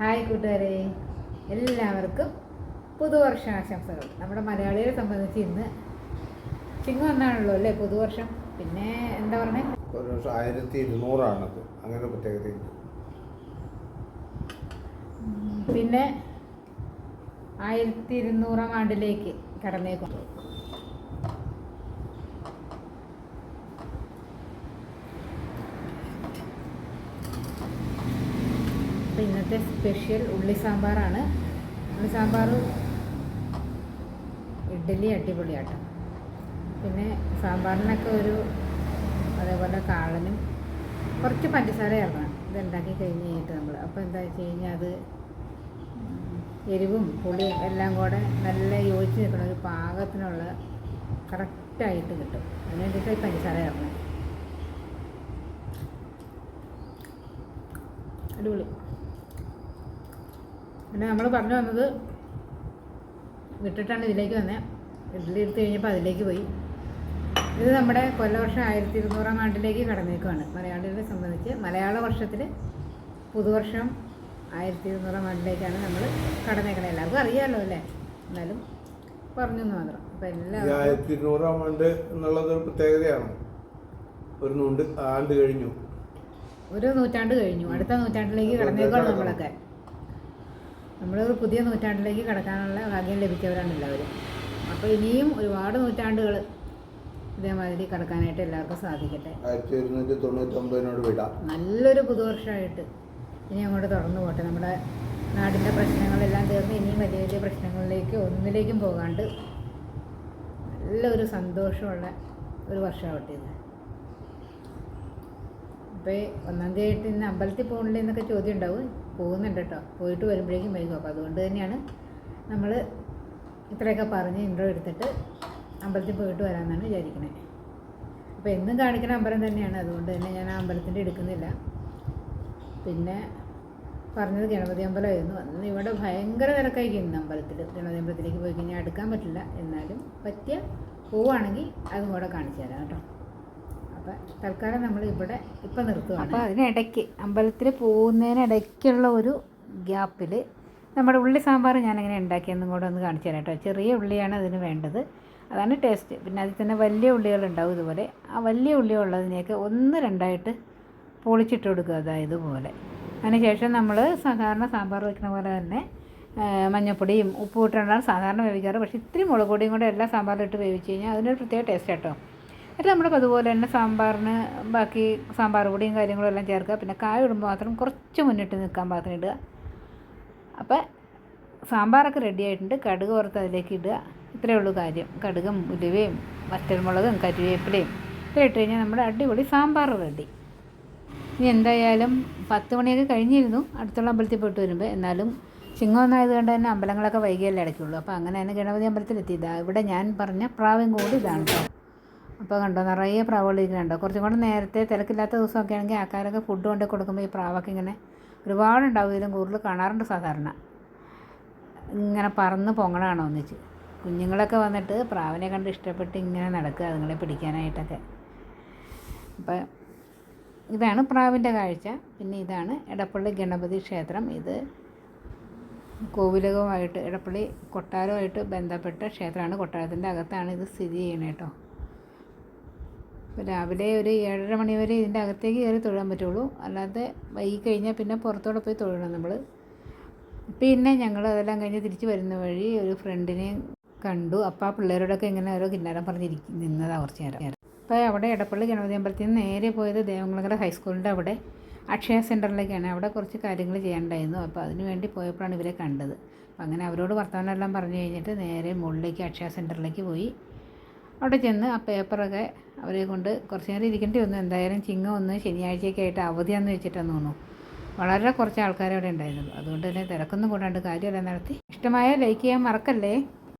Hi കൂട്ടുകാരെ. എല്ലാവർക്കും പുതുവർഷാശംസകൾ. നമ്മുടെ മലയാളികളെ സംബന്ധിച്ച് ഇന്ന് ചിങ്ങം വന്നാണല്ലോ അല്ലേ പുതുവർഷം? പിന്നെ എന്താ പറഞ്ഞേ? ഒരു വർഷം ആയിരത്തി ഇരുന്നൂറാണത് അങ്ങനെ പ്രത്യേകതയുണ്ട് പിന്നെ ആയിരത്തി ഇരുന്നൂറാം ആണ്ടിലേക്ക് കടന്നേക്കും. ഇന്നത്തെ സ്പെഷ്യൽ ഉള്ളി സാമ്പാറാണ്. ഉള്ളി സാമ്പാർ ഇഡ്ഡലി അടിപൊളിയാട്ടോ. പിന്നെ സാമ്പാറിനൊക്കെ ഒരു അതേപോലെ കാളനും കുറച്ച് പഞ്ചസാര ചേർക്കണം. ഇത് ഉണ്ടാക്കി കഴിഞ്ഞ് കഴിഞ്ഞിട്ട് നമ്മൾ അപ്പോൾ എന്താ വെച്ച് കഴിഞ്ഞാൽ അത് എരിവും പുളിയും എല്ലാം കൂടെ നല്ല യോജിച്ച് നിൽക്കുന്ന ഒരു പാകത്തിനുള്ള കറക്റ്റായിട്ട് കിട്ടും. അതിന് വേണ്ടിയിട്ട് പഞ്ചസാര ചേർക്കണം. അടിപൊളി. പിന്നെ നമ്മൾ പറഞ്ഞു വന്നത് വിട്ടിട്ടാണ് ഇതിലേക്ക് വന്നത് ഇഡ്ഡലി എടുത്ത് കഴിഞ്ഞപ്പോൾ അതിലേക്ക് പോയി. ഇത് നമ്മുടെ കൊല്ലവർഷം ആയിരത്തി ഇരുന്നൂറാം ആണ്ടിലേക്ക് കടന്നേക്കുവാണ്. മലയാളികളെ സംബന്ധിച്ച് മലയാള വർഷത്തിൽ പുതുവർഷം ആയിരത്തി ഇരുന്നൂറാം ആണ്ടിലേക്കാണ് നമ്മൾ കടന്നേക്കുന്നത് എല്ലാവർക്കും അറിയാമല്ലോ അല്ലേ? എന്നാലും പറഞ്ഞു എന്ന് മാത്രം. അപ്പം എല്ലാവരും ആയിരത്തി ഇരുന്നൂറാം ആണ്ട് എന്നുള്ളത് ഒരു പ്രത്യേകതയാണ്. ഒരു നൂണ്ട് ആണ്ട് കഴിഞ്ഞു. ഒരു നൂറ്റാണ്ട് കഴിഞ്ഞു. അടുത്ത നൂറ്റാണ്ടിലേക്ക് കടന്നേക്കാണ് നമ്മളൊക്കെ. നമ്മളൊരു പുതിയ നൂറ്റാണ്ടിലേക്ക് കടക്കാനുള്ള ഭാഗ്യം ലഭിച്ചവരാണ് എല്ലാവരും. അപ്പോൾ ഇനിയും ഒരുപാട് നൂറ്റാണ്ടുകൾ ഇതേമാതിരി കടക്കാനായിട്ട് എല്ലാവർക്കും സാധിക്കട്ടെ. ആയിരത്തി ഒരുന്നൂറ്റി തൊണ്ണൂറ്റൊമ്പതിനോട് വിടാം. നല്ലൊരു പുതുവർഷമായിട്ട് ഇനി അങ്ങോട്ട് തുറന്നു പോട്ടെ. നമ്മുടെ നാടിന്റെ പ്രശ്നങ്ങളെല്ലാം തീർന്ന് ഇനിയും വലിയ വലിയ പ്രശ്നങ്ങളിലേക്ക് ഒന്നിലേക്കും പോകാണ്ട് നല്ലൊരു സന്തോഷമുള്ള ഒരു വർഷമാവട്ടെ ഇത്. അപ്പോൾ ഒന്നാം തീയതി ആയിട്ട് ഇന്ന് അമ്പലത്തിൽ പോകണില്ലേ എന്നൊക്കെ ചോദ്യം ഉണ്ടാവും. പോകുന്നുണ്ട് കേട്ടോ. പോയിട്ട് വരുമ്പോഴേക്കും വൈകും അപ്പോൾ അതുകൊണ്ട് തന്നെയാണ് നമ്മൾ ഇത്രയൊക്കെ പറഞ്ഞ് ഇൻട്രോ എടുത്തിട്ട് അമ്പലത്തിൽ പോയിട്ട് വരാമെന്നാണ് വിചാരിക്കുന്നത് അപ്പോൾ എന്നും കാണിക്കുന്ന അമ്പലം തന്നെയാണ്. അതുകൊണ്ട് തന്നെ ഞാൻ ആ അമ്പലത്തിന്റെ എടുക്കുന്നില്ല. പിന്നെ പറഞ്ഞത് ഗണപതി അമ്പലമായിരുന്നു. അന്ന് ഇവിടെ ഭയങ്കര തിരക്കായിരിക്കും അമ്പലത്തിൽ ഗണപതി അമ്പലത്തിലേക്ക് പോയി കഴിഞ്ഞാൽ എടുക്കാൻ പറ്റില്ല. എന്നാലും പറ്റിയ പോവുകയാണെങ്കിൽ അതും കൂടെ കാണിച്ചു തരാം കേട്ടോ. അപ്പം തൽക്കാലം നമ്മൾ ഇവിടെ ഇപ്പം നിർത്തുക അപ്പോൾ അതിനിടയ്ക്ക് അമ്പലത്തിൽ പോകുന്നതിനിടയ്ക്കുള്ള ഒരു ഗ്യാപ്പിൽ നമ്മുടെ ഉള്ളി സാമ്പാർ ഞാനെങ്ങനെ ഉണ്ടാക്കിയെന്നും കൂടെ ഒന്ന് കാണിച്ചു തരാം കേട്ടോ. ചെറിയ ഉള്ളിയാണ് അതിന് വേണ്ടത്. അതാണ് ടേസ്റ്റ്. പിന്നെ അതിൽ തന്നെ വലിയ ഉള്ളികളുണ്ടാവും ഇതുപോലെ. ആ വലിയ ഉള്ളി ഉള്ളതിനെയൊക്കെ ഒന്ന് രണ്ടായിട്ട് പൊളിച്ചിട്ട് കൊടുക്കുക. അതായത് പോലെ. അതിനുശേഷം നമ്മൾ സാധാരണ സാമ്പാർ വയ്ക്കുന്ന പോലെ തന്നെ മഞ്ഞപ്പൊടിയും ഉപ്പും ഇട്ടാണ് സാധാരണ വേവിക്കാറ്. പക്ഷേ ഇത്തിരി മുളക് പൊടിയും കൂടെ എല്ലാ സാമ്പാറിലും ഇട്ട് വേവിച്ച് കഴിഞ്ഞാൽ അതിനൊരു പ്രത്യേക ടേസ്റ്റ് കേട്ടോ എന്നിട്ട് നമ്മൾ അതുപോലെ തന്നെ സാമ്പാറിന് ബാക്കി സാമ്പാർ പൊടിയും കാര്യങ്ങളും എല്ലാം ചേർക്കുക. പിന്നെ കായ ഇടുമ്പോൾ മാത്രം കുറച്ച് മുന്നിട്ട് നിൽക്കാൻ പാകത്തിന് ഇടുക. അപ്പോൾ സാമ്പാറൊക്കെ റെഡി ആയിട്ടുണ്ട്. കടുക് വറുത്ത് അതിലേക്ക് ഇടുക. ഇത്രയേ ഉള്ളൂ കാര്യം. കടുകും ഉലുവയും വറ്റൽമുളകും കരിവേപ്പിലയും ഇത്ര ഇട്ട് കഴിഞ്ഞാൽ നമ്മുടെ അടിപൊളി സാമ്പാർ റെഡി ഇനി എന്തായാലും പത്ത് മണിയൊക്കെ കഴിഞ്ഞിരുന്നു. അടുത്തുള്ള അമ്പലത്തിൽ പോയിട്ട് വരുമ്പോൾ എന്നാലും ചിങ്ങം ഒന്നായത് കൊണ്ട് തന്നെ അമ്പലങ്ങളൊക്കെ വൈകിയല്ലേ അടയ്ക്കുള്ളൂ. അപ്പോൾ അങ്ങനെ തന്നെ ഗണപതി അമ്പലത്തിലെത്തി. ഇതാ ഇവിടെ ഞാൻ പറഞ്ഞ പ്രാവും കൂടി ഇതാണ്. അപ്പോൾ കണ്ടോ നിറയെ പ്രാവുകളിരിക്കുന്നുണ്ടോ കുറച്ചും കൂടെ നേരത്തെ തിരക്കില്ലാത്ത ദിവസമൊക്കെ ആണെങ്കിൽ ആൾക്കാരൊക്കെ ഫുഡ് കൊണ്ട് കൊടുക്കുമ്പോൾ ഈ പ്രാവൊക്കെ ഇങ്ങനെ ഒരുപാടുണ്ടാവും ഇതിലും കൂടുതൽ കാണാറുണ്ട് സാധാരണ. ഇങ്ങനെ പറന്ന് പൊങ്ങണാണോ ഒന്നിച്ച്? കുഞ്ഞുങ്ങളൊക്കെ വന്നിട്ട് പ്രാവിനെ കണ്ട് ഇഷ്ടപ്പെട്ട് ഇങ്ങനെ നടക്കുക അതുങ്ങളെ പിടിക്കാനായിട്ടൊക്കെ. അപ്പം ഇതാണ് പ്രാവിന്റെ കാഴ്ച. പിന്നെ ഇതാണ് എടപ്പള്ളി ഗണപതി ക്ഷേത്രം. ഇത് കോവിലകവുമായിട്ട് എടപ്പള്ളി കൊട്ടാരവുമായിട്ട് ബന്ധപ്പെട്ട ക്ഷേത്രമാണ്. കൊട്ടാരത്തിന്റെ അകത്താണ് ഇത് സ്ഥിതി ചെയ്യുന്നത് കേട്ടോ. ഇപ്പോൾ രാവിലെ ഒരു ഏഴര മണി വരെ ഇതിന്റെ അകത്തേക്ക് കയറി തൊഴാൻ പറ്റുള്ളൂ. അല്ലാതെ വൈകി കഴിഞ്ഞാൽ പിന്നെ പുറത്തോടെ പോയി തൊഴണം നമ്മൾ പിന്നെ ഞങ്ങൾ അതെല്ലാം കഴിഞ്ഞ് തിരിച്ച് വരുന്ന വഴി ഒരു ഫ്രണ്ടിനെ കണ്ടു. അപ്പം ആ പിള്ളേരോടൊക്കെ ഇങ്ങനെ ഓരോ കിന്നാരം പറഞ്ഞിരിക്കും നിന്നതാണ് കുറച്ച് നേരം. അപ്പോൾ അവിടെ ഇടപ്പള്ളി ഗണപതി അമ്പലത്തിൽ നിന്ന് നേരെ പോയത് ദേവങ്ങളകര ഹൈസ്കൂളിന്റെ അവിടെ അക്ഷയ സെന്ററിലേക്കാണ് അവിടെ കുറച്ച് കാര്യങ്ങൾ ചെയ്യാനുണ്ടായിരുന്നു. അപ്പോൾ അതിന് വേണ്ടി പോയപ്പോഴാണ് ഇവരെ കണ്ടത്. അപ്പോൾ അങ്ങനെ അവരോട് വർത്തമാനമെല്ലാം പറഞ്ഞു കഴിഞ്ഞിട്ട് നേരെ മുകളിലേക്ക് അക്ഷയ സെന്ററിലേക്ക് പോയി. അവിടെ ചെന്ന് ആ പേപ്പറൊക്കെ അവരെ കൊണ്ട് കുറച്ച് നേരം ഇരിക്കേണ്ടി വന്നു. എന്തായാലും ചിങ്ങം ഒന്ന് ശനിയാഴ്ചയൊക്കെ ആയിട്ട് അവധിയാന്ന് വെച്ചിട്ടാന്ന് തോന്നുന്നു. വളരെ കുറച്ച് ആൾക്കാരവിടെ ഉണ്ടായിരുന്നു. അതുകൊണ്ട് തന്നെ തിരക്കൊന്നും കൂടാണ്ട് കാര്യമെല്ലാം നടത്തി. ഇഷ്ടമായ ലൈക്ക് ചെയ്യാൻ മറക്കല്ലേ?